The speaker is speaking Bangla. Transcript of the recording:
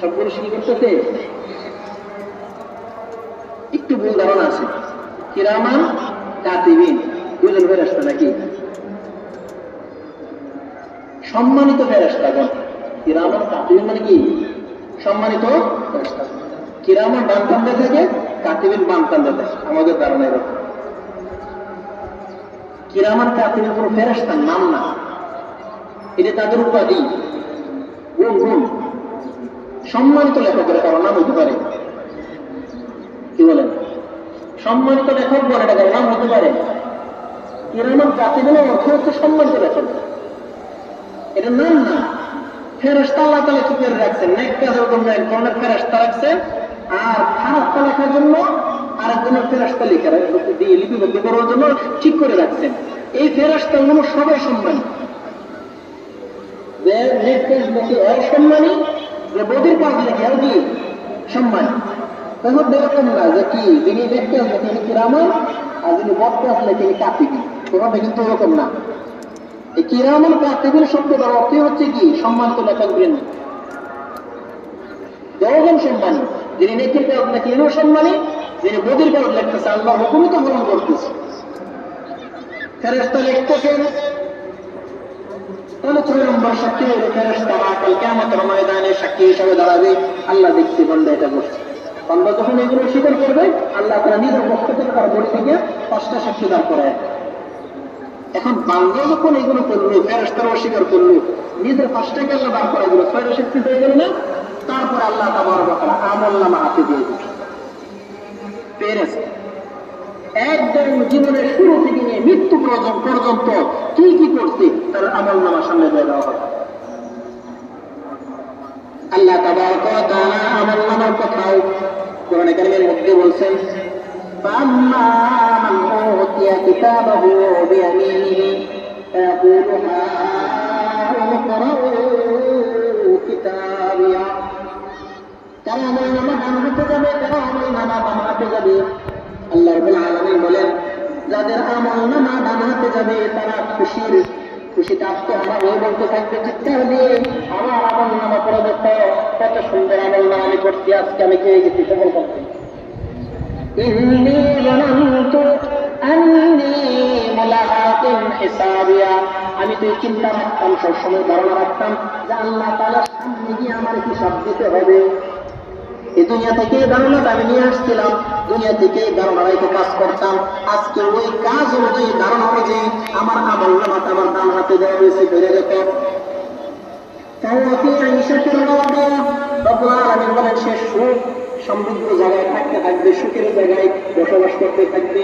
সবগুলো কি করতেছে। একটু ভুল ধারণা আছে। কিরামান, কাতিবিন দুজন ফেরেস্তা নাকি? সম্মানিত ফেরেস্তাগণ কিরামান, কাতিবিন মানে কি? সম্মানিত ফেরেস্তা কিরামান বানকান্দে থাকে, কাতিবিন বানকান্দে থাকে। আমাদের ধারণা এরকম। কিরামান, কাতিবিন কোনো ফেরেস্তার নাম না। এটা তাদের উপাধি। সম্মানিত লেখকের কারও নাম হতে পারে। কি বলেন? সম্মানিত লেখক বলে এটা নাম হতে পারে। কিরামান কাতিবিনের অর্থ হচ্ছে সম্মানিত লেখক। এটা নাম না। ফেরেস্তা আল্লাহ তালা কি করে রাখছেন? নেক কাজের জন্য এক ধরনের ফেরেস্তা রাখছেন আর খারাপটা লেখার জন্য আরেকজনের ফেরেস্তা লিখে দিয়ে লিপিবদ্ধ করার জন্য ঠিক করে রাখছেন। এই ফেরেস্তা গুলো সবাই সম্মানী। যে নেক কাজ অসম্মানী যে বদির কাজ লিখে আর কি? সম্মানী। তখন এরকম না যে কি, যিনি নেক কাজ লেখে তিনি কিরামান আর যিনি কাজ লেখে তিনি কাতিবি তোমাদের কিন্তু এরকম না। এই কিরামান কাতিবিন শব্দটার অর্থ হচ্ছে কি? সম্মানিত লেখক বৃন্দ যখন সম্মানী। যিনি নেকির কাজ লেখে এনেও সম্মানী, যিনি বদির কাজ লিখতেছে আল্লাহ হুকুমই তো পালন করতেছে। ফেরেস্তা লিখতেছেন সাক্ষী সাক্ষী সাক্ষী এখন বাংলা যখন এগুলো করল ফেরেস্তারা অস্বীকার করল, নিজের পাঁচটাকে আল্লাহ দাঁড় করা দিল, ছয়টা শক্তি হয়ে গেল না? তারপর আল্লাহ তাবার আমল নামা হাতে দিয়ে দিল। একদম জীবনের শুরু থেকে নিয়ে মৃত্যু পর্যন্ত পর্যন্ত কি কি করছে তার আমল নামা সামনে দিয়ে দেওয়া হবে আল্লাহ তাবারক ওয়া তাআলা আমল নামার কথাও কোরআন কারীমের মধ্যে বলছেন فأما من أوتي كتابه بيمينه فيقول هاؤم اقرءوا كتابيه তারা আমল নামা ডান হাতে যাবে তারা আমল নামা বাম হাতে যাবে আল্লাহ রবুল আলমী বলেন, যাদের আমল নামা বানাতে যাবে, তারা খুশির খুশিতে বলতে থাকবে আমার আমল কত সুন্দর আমল আমি করছি, আজকে আমি গেছি করতে আমি তো চিন্তা রাখতাম সবসময় ধারণা রাখতাম যে আল্লাহ তালা সামনে গিয়ে আমার হিসাব দিতে হবে। এই দুনিয়া থেকে ধারণাটা আমি নিয়ে আসছিলাম। দুনিয়া থেকে ধারণা রেখে কাজ করতাম। আজকে ওই কাজ অনুযায়ী, ধারণা অনুযায়ী আমার আমল নামাটা আমার ডান হাতে দেওয়া হয়েছে বেড়ে রেখে। সে সুখ সমৃদ্ধ জায়গায় থাকতে থাকবে, সুখের জায়গায় বসবাস করতে থাকবে।